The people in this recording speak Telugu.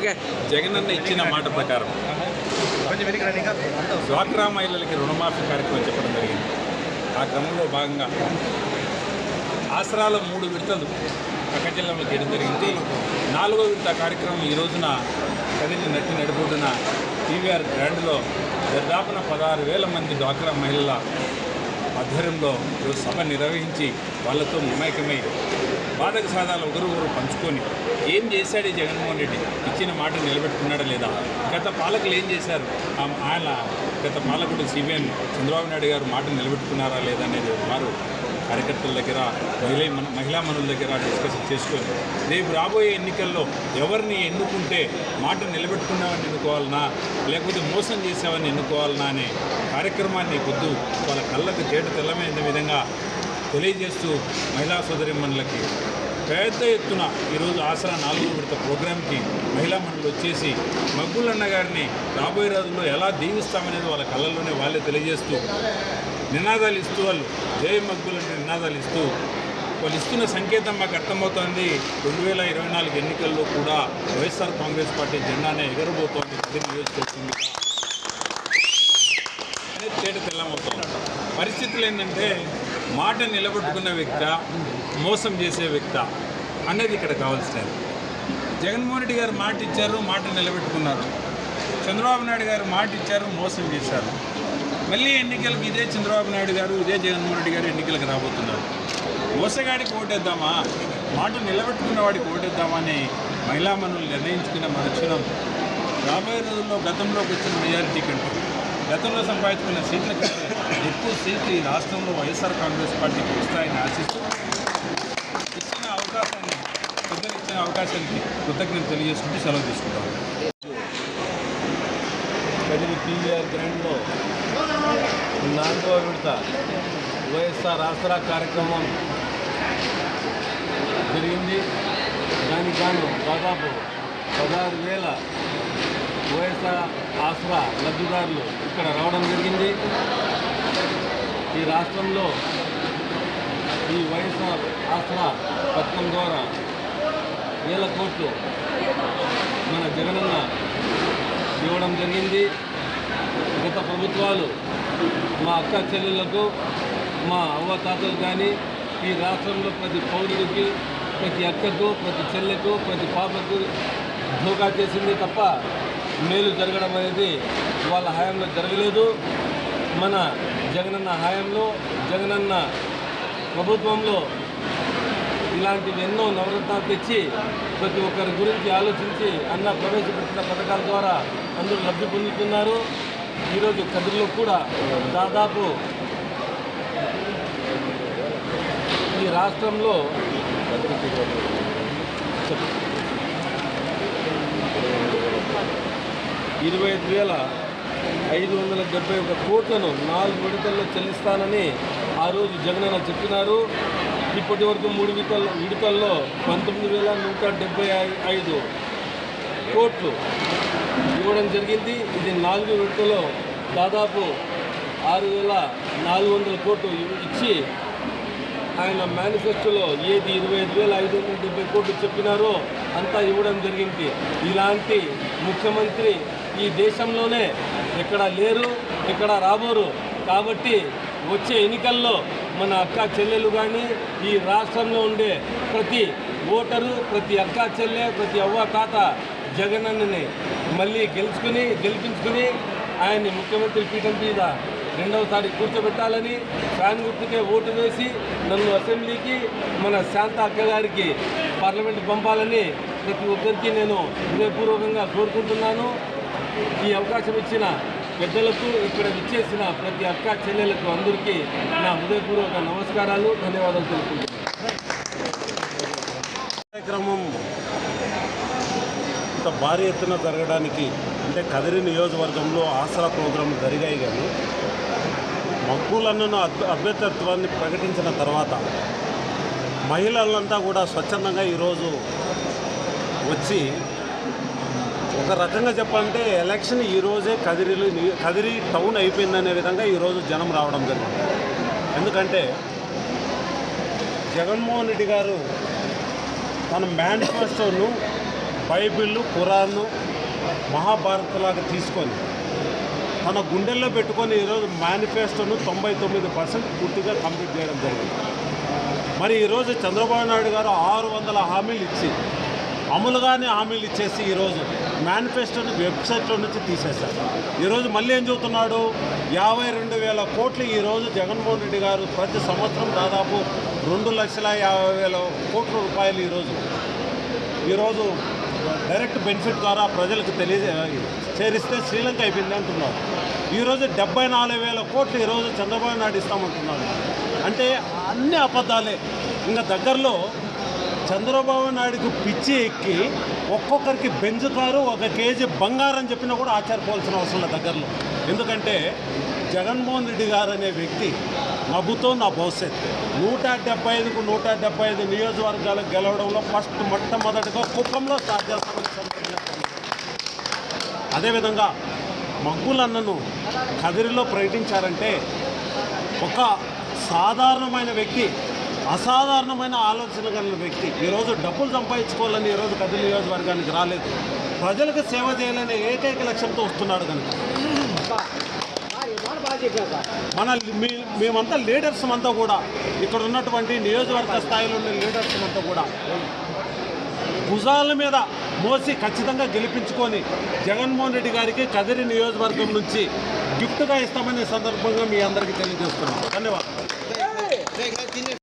ఓకే. జగనన్న ఇచ్చిన మాట ప్రకారం డ్వాక్రా మహిళలకి రుణమాఫీ కార్యక్రమం చెప్పడం జరిగింది. ఆ క్రమంలో భాగంగా ఆసరాల మూడు విడతలు పక్క జిల్లాలో చేయడం జరిగింది. నాలుగో విడత కార్యక్రమం ఈ రోజున కదిలి నటి నడిబొడ్డున టీవీఆర్ గ్రాండ్లో దాదాపున పదహారు వేల మంది డ్వాక్రా మహిళల ఆధ్వర్యంలో ఈరోజు సభ నిర్వహించి వాళ్ళతో మమైకమై బాధక సాధాలు ఒకరు పంచుకొని ఏం చేశాడు ఈ జగన్మోహన్ రెడ్డి? ఇచ్చిన మాట నిలబెట్టుకున్నాడా లేదా? గత పాలకులు ఏం చేశారు? ఆ- ఆయన గత పాలకుడు సిబిఎన్ చంద్రబాబు నాయుడు గారు మాట నిలబెట్టుకున్నారా లేదా అనేది వారు కార్యకర్తల దగ్గర మహిళ మహిళా మనుల దగ్గర డిస్కషన్ చేసుకొని రేపు రాబోయే ఎన్నికల్లో ఎవరిని ఎన్నుకుంటే మాట నిలబెట్టుకున్నామని ఎన్నుకోవాలనా? లేకపోతే మోసం చేసామని ఎన్నుకోవాలనా అనే కార్యక్రమాన్ని పొద్దు వాళ్ళ కళ్ళకు చేట తెల్లమైన విధంగా తెలియజేస్తూ మహిళా సోదరిమణులకి పెద్ద ఎత్తున ఈరోజు ఆసరా నాలుగో విడత ప్రోగ్రాంకి మహిళా మండలి వచ్చేసి మగ్గులన్న గారిని రాబోయే రోజుల్లో ఎలా దీవిస్తామనేది వాళ్ళ కళ్ళల్లోనే వాళ్ళే తెలియజేస్తూ నినాదాలు ఇస్తూ వాళ్ళు జయ మగ్గులు నినాదాలు ఇస్తూ వాళ్ళు ఇస్తున్న సంకేతం మాకు అర్థమవుతోంది. రెండు వేల ఇరవై నాలుగు ఎన్నికల్లో కూడా వైఎస్ఆర్ కాంగ్రెస్ పార్టీ జెండానే ఎగరబోతోంది. ప్రతి నియోజకవర్గంగా అనేది తేట తెల్లమవుతుంది పరిస్థితులు ఏంటంటే మాట నిలబెట్టుకున్న వ్యక్త మోసం చేసే వ్యక్త అనేది ఇక్కడ కావాల్సినది. జగన్మోహన్ రెడ్డి గారు మాట ఇచ్చారు మాట నిలబెట్టుకున్నారు. చంద్రబాబు నాయుడు గారు మాట ఇచ్చారు మోసం చేశారు. మళ్ళీ ఎన్నికలకు ఇదే చంద్రబాబు నాయుడు గారు ఇదే జగన్మోహన్ రెడ్డి గారు ఎన్నికలకు రాబోతున్నారు. మోసగాడికి ఓటేద్దామా? మాట నిలబెట్టుకున్న వాడికి ఓటేద్దామా అని మహిళా మనులు నిర్ణయించుకున్న మరుక్షణం రాబోయే రోజుల్లో గతంలోకి వచ్చిన మెజారిటీ కంటే గతంలో సంపాదించుకున్న సీట్ల కంటే ఎక్కువ సీట్లు ఈ రాష్ట్రంలో వైఎస్ఆర్ కాంగ్రెస్ పార్టీకి వస్తాయని ఆశిస్తూ ఇచ్చిన అవకాశాన్ని పెద్దలు ఇచ్చిన అవకాశానికి కృతజ్ఞత తెలియజేసుకుంటూ సెలవు తీసుకుంటాం. కదిరి పీవీఆర్ గ్రౌండ్లో నాలుగవ విడత వైఎస్ఆర్ ఆసరా కార్యక్రమం జరిగింది. దానికి గాను దాదాపు పదహారు వేల వైఎస్ఆర్ ఆసరా లబ్ధిదారులు ఇక్కడ రావడం జరిగింది. ఈ రాష్ట్రంలో ఈ వైఎస్ఆర్ ఆసరా పథకం ద్వారా వేల కోట్లు మన జగనన్న ఇవ్వడం జరిగింది. గత ప్రభుత్వాలు మా అక్క చెల్లెళ్ళకు మా అవ్వ తాతలు కానీ ఈ రాష్ట్రంలో ప్రతి పౌరుడికి ప్రతి అక్కకు ప్రతి చెల్లెకు ప్రతి పాపకు ధోకా చేసింది తప్ప మేలు జరగడం అనేది వాళ్ళ హయాంలో జరగలేదు. మన జగనన్న హయాంలో జగనన్న ప్రభుత్వంలో ఇలాంటివి ఎన్నో నవరత్నాలు తెచ్చి ప్రతి ఒక్కరి గురించి ఆలోచించి అన్న ప్రవేశపెట్టిన పథకాల ద్వారా అందరూ లబ్ధి పొందుతున్నారు. ఈరోజు కదిరిలో కూడా దాదాపు ఈ రాష్ట్రంలో ఇరవై ఐదు వేల ఐదు వందల డెబ్బై ఒక కోట్లను నాలుగు విడతల్లో చెల్లిస్తానని ఆ రోజు జగనన్న చెప్పినారు. ఇప్పటి వరకు మూడు విడతల్లో విడతల్లో పంతొమ్మిది వేల నూట డెబ్బై ఐదు కోట్లు ఇవ్వడం జరిగింది. ఇది నాలుగు విడతలో దాదాపు ఆరు వేల నాలుగు వందల కోట్లు ఇచ్చి ఆయన మేనిఫెస్టోలో ఏది ఇరవై ఐదు వేల ఐదు వందల డెబ్బై కోట్లు చెప్పినారో అంతా ఇవ్వడం జరిగింది. ఇలాంటి ముఖ్యమంత్రి ఈ దేశంలోనే ఎక్కడ లేరు ఎక్కడ రాబోరు. కాబట్టి వచ్చే ఎన్నికల్లో మన అక్క చెల్లెలు కానీ ఈ రాష్ట్రంలో ఉండే ప్రతి ఓటరు ప్రతి అక్క చెల్లె ప్రతి అవ్వ తాత జగనన్నని మళ్ళీ గెలుచుకుని గెలిపించుకుని ఆయన్ని ముఖ్యమంత్రి పీఠం మీద రెండవసారి కూర్చోబెట్టాలని ఫ్యాన్ గుర్తుకే ఓటు వేసి నన్ను అసెంబ్లీకి మన శాంత అక్కగారికి పార్లమెంట్ పంపాలని ప్రతి ఒక్కరికి నేను హృదయపూర్వకంగా కోరుకుంటున్నాను. ఈ అవకాశం ఇచ్చిన పెద్దలకు ఇక్కడ విచ్చేసిన ప్రతి అక్క చెల్లెలకు అందరికీ నా హృదయపూర్వక నమస్కారాలు ధన్యవాదాలు తెలుపుతున్నాను కార్యక్రమం ఇంత భారీ ఎత్తున జరగడానికి అంటే కదిరి నియోజకవర్గంలో ఆసరా ప్రోగ్రాంలు జరిగాయి కానీ మక్కులన్నను అభ్యర్థత్వాన్ని ప్రకటించిన తర్వాత మహిళలంతా కూడా స్వచ్ఛందంగా ఈరోజు వచ్చి ఒక రకంగా చెప్పాలంటే ఎలక్షన్ ఈరోజే కదిరిలో కదిరి టౌన్ అయిపోయిందనే విధంగా ఈరోజు జనం రావడం జరిగింది. ఎందుకంటే జగన్మోహన్ రెడ్డి గారు తన మేనిఫెస్టోను బైబిల్ ఖురాన్ను మహాభారత్లాగా తీసుకొని తన గుండెల్లో పెట్టుకొని ఈరోజు మేనిఫెస్టోను తొంభై తొమ్మిది పర్సెంట్ పూర్తిగా కంప్లీట్ చేయడం జరిగింది. మరి ఈరోజు చంద్రబాబు నాయుడు గారు ఆరు వందల హామీలు ఇచ్చి అమలుగానే హామీలు ఇచ్చేసి ఈరోజు మేనిఫెస్టోని వెబ్సైట్లో నుంచి తీసేశారు. ఈరోజు మళ్ళీ ఏం చెబుతున్నాడు? యాభై రెండు వేల కోట్లు ఈరోజు జగన్మోహన్ రెడ్డి గారు ప్రతి సంవత్సరం దాదాపు రెండు లక్షల యాభై వేల కోట్ల రూపాయలు ఈరోజు. ఈరోజు డైరెక్ట్ బెనిఫిట్ ద్వారా ప్రజలకు తెలియ చేరిస్తే శ్రీలంక అయిపోయింది అంటున్నారు. ఈరోజు డెబ్బై నాలుగు వేల కోట్లు ఈరోజు చంద్రబాబు నాయుడు ఇస్తామంటున్నారు అంటే అన్ని అబద్ధాలే. ఇంకా దగ్గరలో చంద్రబాబు నాయుడుకు పిచ్చి ఎక్కి ఒక్కొక్కరికి బెంజ్ కారు ఒక కేజీ బంగారం చెప్పినా కూడా ఆశ్చర్యపోవాల్సిన అవసరం లేదు దగ్గరలో. ఎందుకంటే జగన్మోహన్ రెడ్డి గారు అనే వ్యక్తి నవ్వుతో నా భవిష్యత్. నూట డెబ్బై ఐదుకు నూట డెబ్బై ఐదు నియోజకవర్గాలకు గెలవడంలో ఫస్ట్ మొట్టమొదటిగా కుప్పంలో స్టార్ట్ చేస్తామని అదేవిధంగా మగ్గులన్నను కదిరిలో ప్రకటించారంటే ఒక సాధారణమైన వ్యక్తి అసాధారణమైన ఆలోచన కలిగిన వ్యక్తి. ఈరోజు డబ్బులు సంపాదించుకోవాలని ఈరోజు కదిరి నియోజకవర్గానికి రాలేదు. ప్రజలకు సేవ చేయాలనే ఏకైక లక్ష్యంతో వస్తున్నాడు కనుక. మన మీ మేమంతా లీడర్స్ అంతా కూడా ఇక్కడ ఉన్నటువంటి నియోజకవర్గ స్థాయిలో ఉన్న లీడర్స్ అంతా కూడా భుజాల మీద మోసి ఖచ్చితంగా గెలిపించుకొని జగన్మోహన్ రెడ్డి గారికి కదిరి నియోజకవర్గం నుంచి గిఫ్ట్గా ఇస్తామనే సందర్భంగా మీ అందరికీ తెలియజేస్తున్నాం. ధన్యవాదాలు.